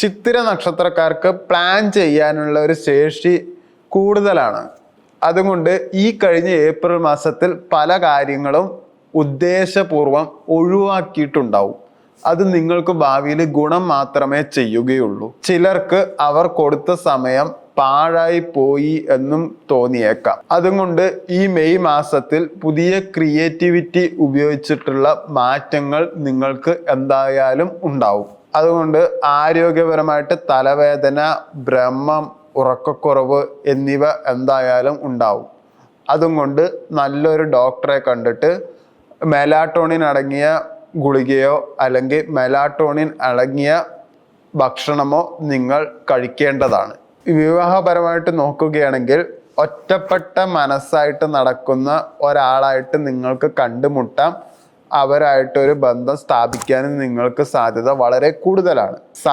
ചിത്തിര നക്ഷത്രക്കാർക്ക് പ്ലാൻ ചെയ്യാനുള്ള ഒരു ശേഷി കൂടുതലാണ്. അതുകൊണ്ട് ഈ കഴിഞ്ഞ ഏപ്രിൽ മാസത്തിൽ പല കാര്യങ്ങളും ഉദ്ദേശപൂർവം ഒഴിവാക്കിയിട്ടുണ്ടാവും. അത് നിങ്ങൾക്ക് ഭാവിയിൽ ഗുണം മാത്രമേ ചെയ്യുകയുള്ളൂ. ചിലർക്ക് അവർ കൊടുത്ത സമയം പാഴായി പോയി എന്നും തോന്നിയേക്കാം. അതുകൊണ്ട് ഈ മെയ് മാസത്തിൽ പുതിയ ക്രിയേറ്റിവിറ്റി ഉപയോഗിച്ചിട്ടുള്ള മാറ്റങ്ങൾ നിങ്ങൾക്ക് എന്തായാലും ഉണ്ടാവും. അതുകൊണ്ട് ആരോഗ്യപരമായിട്ട് തലവേദന ഭ്രമം ഉറക്കക്കുറവ് എന്നിവ എന്തായാലും ഉണ്ടാവും. അതും കൊണ്ട് നല്ലൊരു ഡോക്ടറെ കണ്ടിട്ട് മെലാട്ടോണിൻ അടങ്ങിയ ഗുളികയോ അല്ലെങ്കിൽ മെലാട്ടോണിൻ അടങ്ങിയ ഭക്ഷണമോ നിങ്ങൾ കഴിക്കേണ്ടതാണ്. വിവാഹപരമായിട്ട് നോക്കുകയാണെങ്കിൽ ഒറ്റപ്പെട്ട മനസ്സായിട്ട് നടക്കുന്ന ഒരാളായിട്ട് നിങ്ങൾക്ക് കണ്ടുമുട്ടാം. അവരായിട്ടൊരു ബന്ധം സ്ഥാപിക്കാനും നിങ്ങൾക്ക് സാധ്യത വളരെ കൂടുതലാണ്.